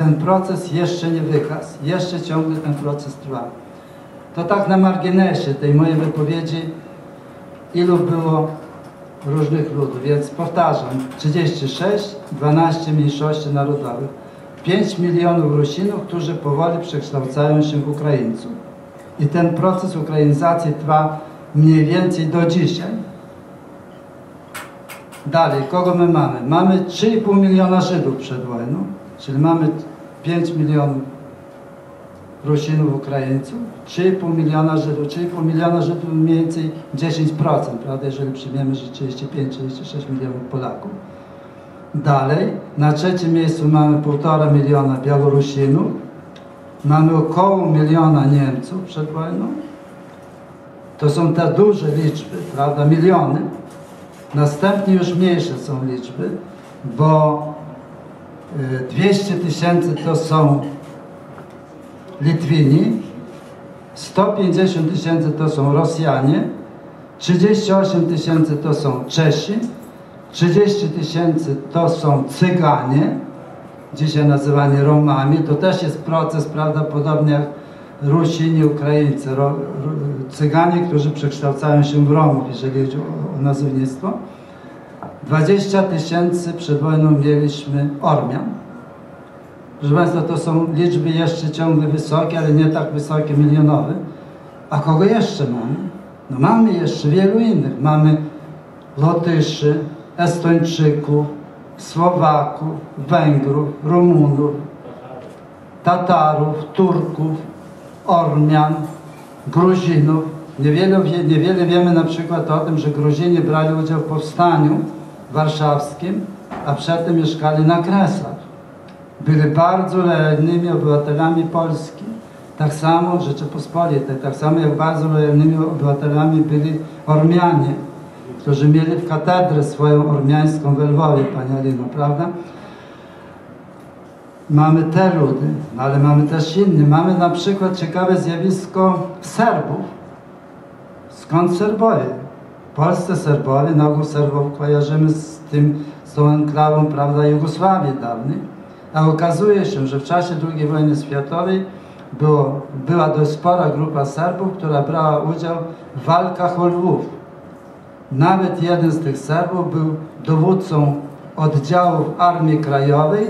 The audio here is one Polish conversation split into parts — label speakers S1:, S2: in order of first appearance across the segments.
S1: ten proces jeszcze nie wygasł, jeszcze ciągle ten proces trwa. To tak na marginesie tej mojej wypowiedzi, ilu było różnych ludów, więc powtarzam, 36, 12 mniejszości narodowych, 5 milionów Rusinów, którzy powoli przekształcają się w Ukraińców. I ten proces ukrainizacji trwa mniej więcej do dzisiaj. Dalej, kogo my mamy? Mamy 3,5 miliona Żydów przed wojną, czyli mamy 5 milionów Rusinów, Ukraińców, 3,5 miliona Żydów, 3,5 miliona Żydów mniej więcej 10%, prawda, jeżeli przyjmiemy, że 35-36 milionów Polaków. Dalej, na trzecim miejscu mamy 1,5 miliona Białorusinów, mamy około miliona Niemców przed wojną. To są te duże liczby, prawda, miliony. Następnie już mniejsze są liczby, bo 200 y, tysięcy to są Litwini, 150 tysięcy to są Rosjanie, 38 tysięcy to są Czesi, 30 tysięcy to są Cyganie, dzisiaj nazywani Romami. To też jest proces, prawda, podobnie jak Rusini, Ukraińcy, Cyganie, którzy przekształcają się w Romów, jeżeli chodzi o, o nazewnictwo. 20 tysięcy przed wojną mieliśmy Ormian. Proszę Państwa, to są liczby jeszcze ciągle wysokie, ale nie tak wysokie, milionowe. A kogo jeszcze mamy? No mamy jeszcze wielu innych. Mamy Lotyszy, Estończyków, Słowaków, Węgrów, Rumunów, Tatarów, Turków, Ormian, Gruzinów. Niewiele, niewiele wiemy na przykład o tym, że Gruzini brali udział w powstaniu warszawskim, a przedtem mieszkali na Kresach byli bardzo lojalnymi obywatelami Polski. Tak samo Rzeczypospolitej, tak samo jak bardzo lojalnymi obywatelami byli Ormianie, którzy mieli w katedrę swoją ormiańską w Lwowie, Pani Alino, prawda? Mamy te ludy, ale mamy też inne. Mamy na przykład ciekawe zjawisko Serbów. Skąd Serbowie? W Polsce Serbowie, na ogół Serbów kojarzymy z tym, z tą enklawą, prawda, Jugosławii dawnej. A okazuje się, że w czasie II wojny światowej było, była dość spora grupa Serbów, która brała udział w walkach o Lwów. Nawet jeden z tych Serbów był dowódcą oddziałów Armii Krajowej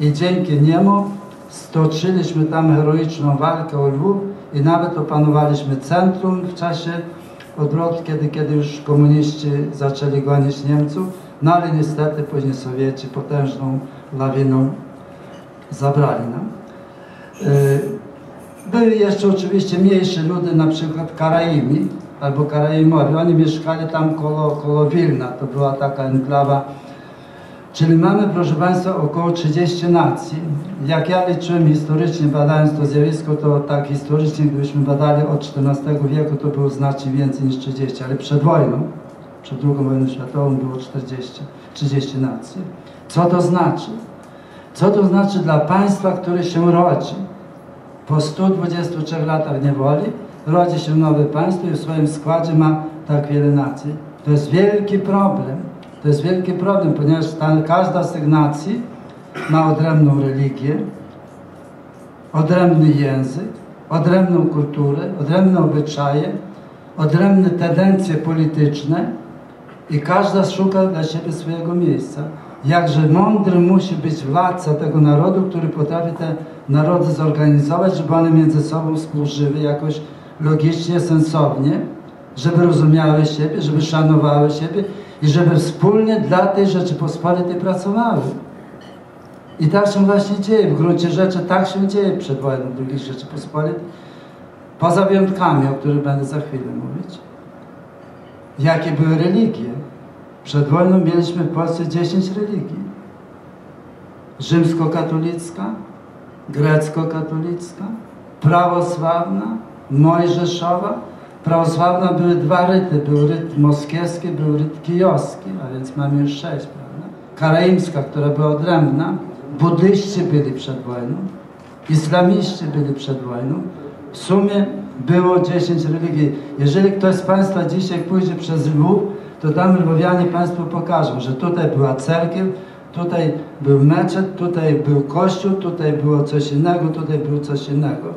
S1: i dzięki niemu stoczyliśmy tam heroiczną walkę o Lwów i nawet opanowaliśmy centrum w czasie odwrotu, kiedy, kiedy już komuniści zaczęli gonić Niemców, no ale niestety później Sowieci potężną lawiną zabrali nam. Y, były jeszcze oczywiście mniejsze ludy, na przykład Karaimi albo Karaimowie. Oni mieszkali tam koło, koło Wilna, to była taka enklawa. Czyli mamy, proszę Państwa, około 30 nacji. Jak ja liczyłem historycznie, badając to zjawisko, to tak historycznie, gdybyśmy badali od XIV wieku, to było znacznie więcej niż 30, ale przed wojną, przed II wojną światową było 40, 30 nacji. Co to znaczy? Co to znaczy dla państwa, które się rodzi? Po 123 latach niewoli rodzi się nowe państwo i w swoim składzie ma tak wiele nacji. To jest wielki problem. To jest wielki problem, ponieważ każda z tych nacji ma odrębną religię, odrębny język, odrębną kulturę, odrębne obyczaje, odrębne tendencje polityczne i każda szuka dla siebie swojego miejsca. Jakże mądry musi być władca tego narodu, który potrafi te narody zorganizować, żeby one między sobą współżyły jakoś logicznie, sensownie, żeby rozumiały siebie, żeby szanowały siebie i żeby wspólnie dla tej Rzeczypospolitej pracowały. I tak się właśnie dzieje. W gruncie rzeczy tak się dzieje przed wojną II Rzeczypospolitej. Poza wyjątkami, o których będę za chwilę mówić. Jakie były religie? Przed wojną mieliśmy w Polsce 10 religii. Rzymskokatolicka, grecko-katolicka, prawosławna, mojżeszowa. Prawosławna były dwa ryty. Był ryt moskiewski, był ryt kijowski, a więc mamy już sześć, prawda? Karaimska, która była odrębna. Buddyści byli przed wojną. Islamiści byli przed wojną. W sumie było 10 religii. Jeżeli ktoś z Państwa dzisiaj pójdzie przez Lwów, to tam Lwowianie Państwu pokażą, że tutaj była cerkiew, Tutaj był meczet, tutaj był kościół, tutaj było coś innego, tutaj było coś innego.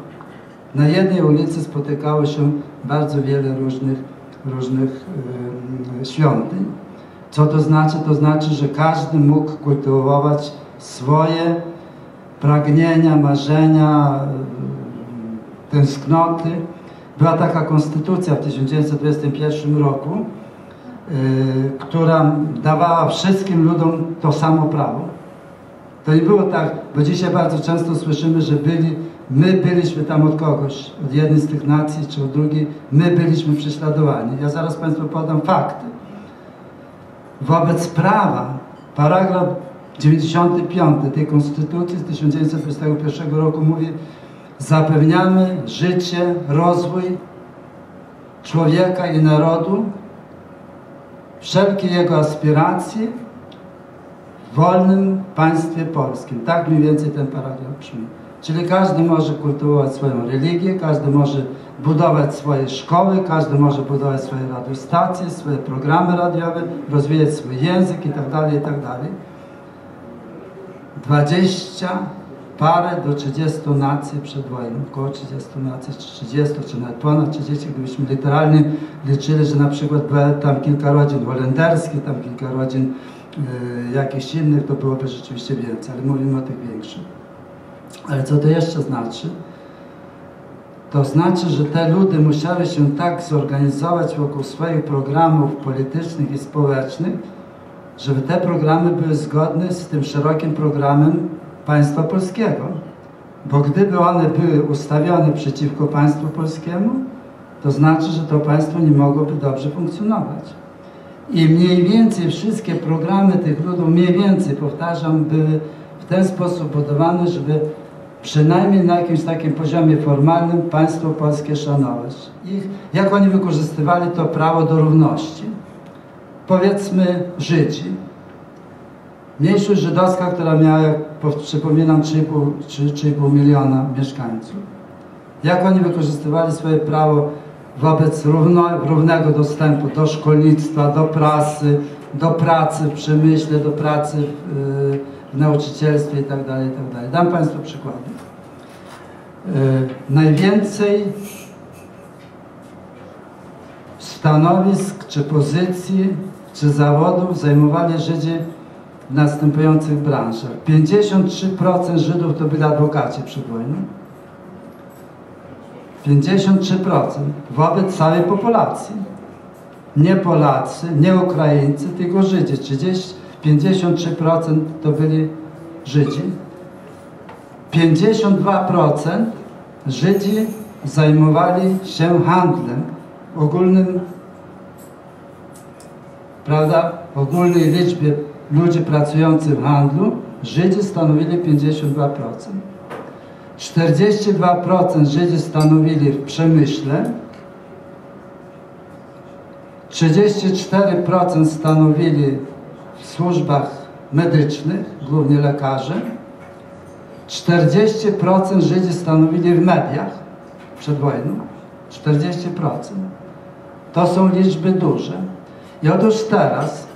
S1: Na jednej ulicy spotykało się bardzo wiele różnych, różnych świątyń. Co to znaczy? To znaczy, że każdy mógł kultywować swoje pragnienia, marzenia, tęsknoty. Była taka konstytucja w 1921 roku, yy, która dawała wszystkim ludom to samo prawo. To nie było tak, bo dzisiaj bardzo często słyszymy, że byli, my byliśmy tam od kogoś, od jednej z tych nacji czy od drugiej, my byliśmy prześladowani. Ja zaraz Państwu podam fakty. Wobec prawa, paragraf 95 tej Konstytucji z 1921 roku mówi zapewniamy życie, rozwój człowieka i narodu, wszelkie jego aspiracje w wolnym państwie polskim. Tak mniej więcej ten paragraf brzmi. Czyli każdy może kultywować swoją religię, każdy może budować swoje szkoły, każdy może budować swoje radiostacje, swoje programy radiowe, rozwijać swój język itd., itd. 20 parę do 30 nacji przed wojną, około 30 nacji, 30 czy nawet ponad 30, gdybyśmy literalnie liczyli, że na przykład tam kilka rodzin holenderskich, tam kilka rodzin y, jakichś innych, to byłoby rzeczywiście więcej, ale mówimy o tych większych. Ale co to jeszcze znaczy? To znaczy, że te ludy musiały się tak zorganizować wokół swoich programów politycznych i społecznych, żeby te programy były zgodne z tym szerokim programem państwa polskiego. Bo gdyby one były ustawione przeciwko państwu polskiemu, to znaczy, że to państwo nie mogłoby dobrze funkcjonować. I mniej więcej wszystkie programy tych ludów, mniej więcej, powtarzam, były w ten sposób budowane, żeby przynajmniej na jakimś takim poziomie formalnym państwo polskie szanować. Ich, jak oni wykorzystywali to prawo do równości? Powiedzmy Żydzi. Mniejszość żydowska, która miała, jak przypominam, 3,5 miliona mieszkańców. Jak oni wykorzystywali swoje prawo wobec równo, równego dostępu do szkolnictwa, do prasy, do pracy w przemyśle, do pracy w, w nauczycielstwie itd., tak itd. Tak Dam Państwu przykłady. Yy, najwięcej stanowisk, czy pozycji, czy zawodów zajmowali Żydzi w następujących branżach. 53% Żydów to byli adwokaci przed wojną. 53% wobec całej populacji. Nie Polacy, nie Ukraińcy, tylko Żydzi. 30, 53% to byli Żydzi. 52% Żydzi zajmowali się handlem ogólnym, prawda, ogólnej liczbie ludzi pracujących w handlu, Żydzi stanowili 52%. 42% Żydzi stanowili w przemyśle, 34% stanowili w służbach medycznych, głównie lekarze, 40% Żydzi stanowili w mediach przed wojną, 40%. To są liczby duże. I otóż teraz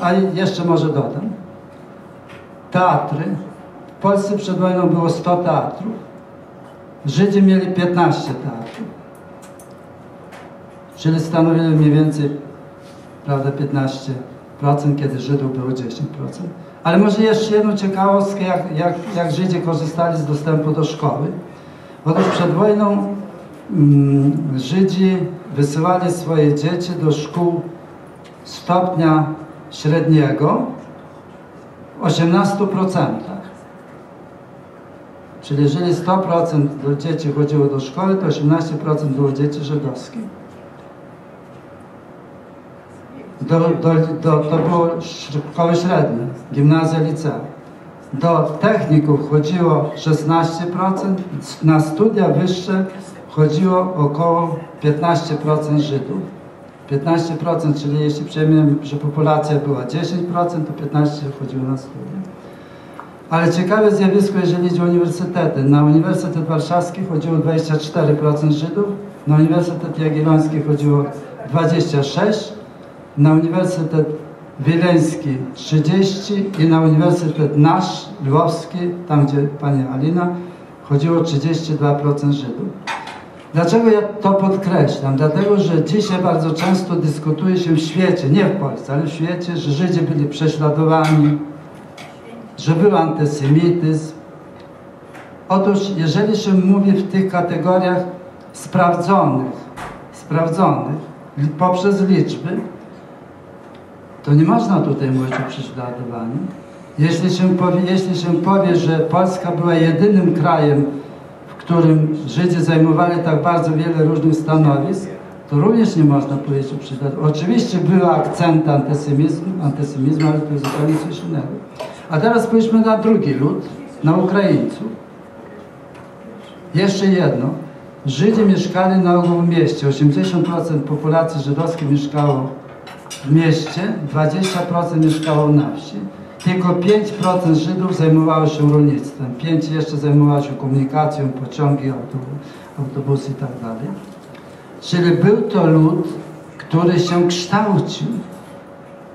S1: a jeszcze może dodam, teatry. W Polsce przed wojną było 100 teatrów. Żydzi mieli 15 teatrów. Czyli stanowili mniej więcej prawda, 15%, kiedy Żydów było 10%. Ale może jeszcze jedną ciekawostkę, jak, jak, jak Żydzi korzystali z dostępu do szkoły. Otóż przed wojną mm, Żydzi wysyłali swoje dzieci do szkół stopnia średniego w 18%. Czyli jeżeli 100% do dzieci chodziło do szkoły, to 18% było dzieci żydowskich. Do, do, do, to było szkoły średnie, gimnazja, licea. Do techników chodziło 16%, na studia wyższe chodziło około 15% Żydów. 15%, czyli jeśli przyjmiemy, że populacja była 10%, to 15% chodziło na studia. Ale ciekawe zjawisko, jeżeli chodzi o uniwersytety. Na Uniwersytet Warszawski chodziło 24% Żydów, na Uniwersytet Jagielloński chodziło 26%, na Uniwersytet Wileński 30 i na Uniwersytet nasz, Lwowski, tam gdzie pani Alina, chodziło 32% Żydów. Dlaczego ja to podkreślam? Dlatego, że dzisiaj bardzo często dyskutuje się w świecie, nie w Polsce, ale w świecie, że Żydzi byli prześladowani, że był antysemityzm. Otóż, jeżeli się mówi w tych kategoriach sprawdzonych, sprawdzonych poprzez liczby, to nie można tutaj mówić o prześladowaniu. Jeśli się, powie, jeśli się powie, że Polska była jedynym krajem, w którym Żydzi zajmowali tak bardzo wiele różnych stanowisk, to również nie można powiedzieć o prześladowaniu. Oczywiście były akcenty antysemityzmu, antysemityzmu, ale to jest zupełnie coś innego. A teraz spójrzmy na drugi lud, na Ukraińców. Jeszcze jedno. Żydzi mieszkali na ogół w mieście. 80% populacji żydowskiej mieszkało w mieście, 20% mieszkało na wsi. Tylko 5% Żydów zajmowało się rolnictwem, 5% jeszcze zajmowało się komunikacją, pociągi, autobusy i tak. Czyli był to lud, który się kształcił,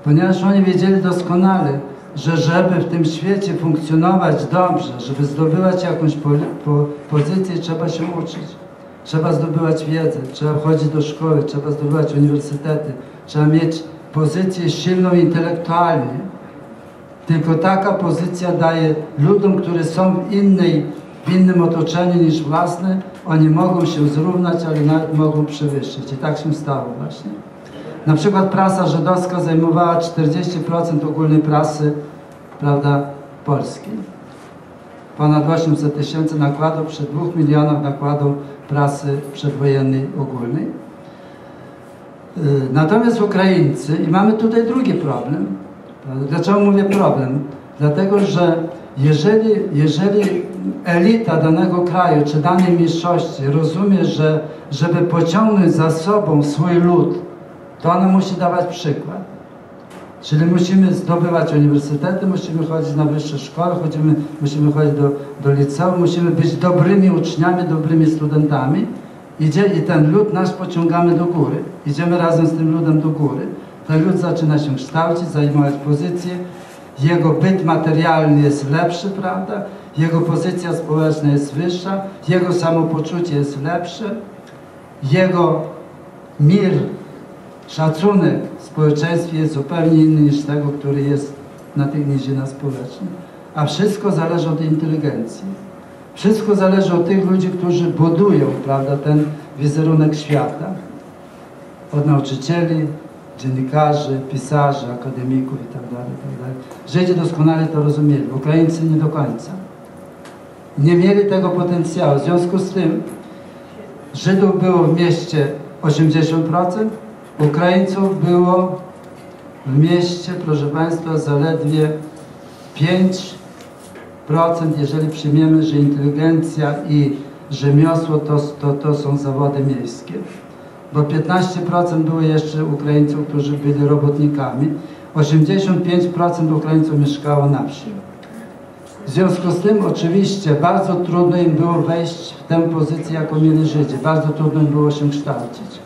S1: ponieważ oni wiedzieli doskonale, że żeby w tym świecie funkcjonować dobrze, żeby zdobywać jakąś po, po, pozycję, trzeba się uczyć. Trzeba zdobywać wiedzę, trzeba chodzić do szkoły, trzeba zdobywać uniwersytety, trzeba mieć pozycję silną intelektualnie. Tylko taka pozycja daje ludom, którzy są w, innej, w innym otoczeniu niż własne, oni mogą się zrównać, ale nawet mogą przewyższyć. I tak się stało właśnie. Na przykład prasa żydowska zajmowała 40% ogólnej prasy prawda, polskiej. Ponad 800 tysięcy nakładów przy 2 milionach nakładów prasy przedwojennej ogólnej. Y, natomiast Ukraińcy, i mamy tutaj drugi problem. Dlaczego mówię problem? Dlatego, że jeżeli, jeżeli elita danego kraju czy danej mniejszości rozumie, że żeby pociągnąć za sobą swój lud, to ona musi dawać przykład. Czyli musimy zdobywać uniwersytety, musimy chodzić na wyższe szkoły, chodzimy, musimy chodzić do, do liceum, musimy być dobrymi uczniami, dobrymi studentami. Idzie, I ten lud nasz pociągamy do góry. Idziemy razem z tym ludem do góry. Ten lud zaczyna się kształcić, zajmować pozycję. Jego byt materialny jest lepszy, prawda? Jego pozycja społeczna jest wyższa, jego samopoczucie jest lepsze, jego mir szacunek w społeczeństwie jest zupełnie inny niż tego, który jest na tych nizinach społecznych. A wszystko zależy od inteligencji. Wszystko zależy od tych ludzi, którzy budują prawda, ten wizerunek świata. Od nauczycieli, dziennikarzy, pisarzy, akademików itd. Tak. Tak Żydzi doskonale to rozumieli, Ukraińcy nie do końca. Nie mieli tego potencjału. W związku z tym Żydów było w mieście 80%, Ukraińców było w mieście, proszę Państwa, zaledwie 5%, jeżeli przyjmiemy, że inteligencja i rzemiosło to, to, to są zawody miejskie. Bo 15% było jeszcze Ukraińców, którzy byli robotnikami. 85% Ukraińców mieszkało na wsi. W związku z tym oczywiście bardzo trudno im było wejść w tę pozycję, jaką mieli Żydzi. Bardzo trudno im było się kształcić.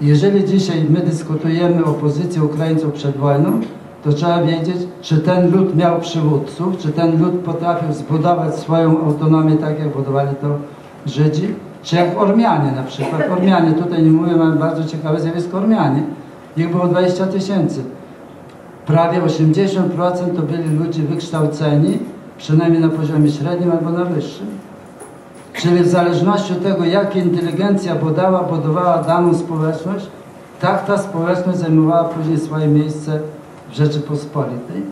S1: Jeżeli dzisiaj my dyskutujemy o pozycji Ukraińców przed wojną, to trzeba wiedzieć, czy ten lud miał przywódców, czy ten lud potrafił zbudować swoją autonomię tak, jak budowali to Żydzi, czy jak Ormianie na przykład. Ormianie, tutaj nie mówię, mamy bardzo ciekawe zjawisko Ormianie. Ich było 20 tysięcy. Prawie 80% to byli ludzie wykształceni, przynajmniej na poziomie średnim albo na wyższym. Czyli w zależności od tego, jak inteligencja budowała, budowała daną społeczność, tak ta społeczność zajmowała później swoje miejsce Rzeczypospolitej.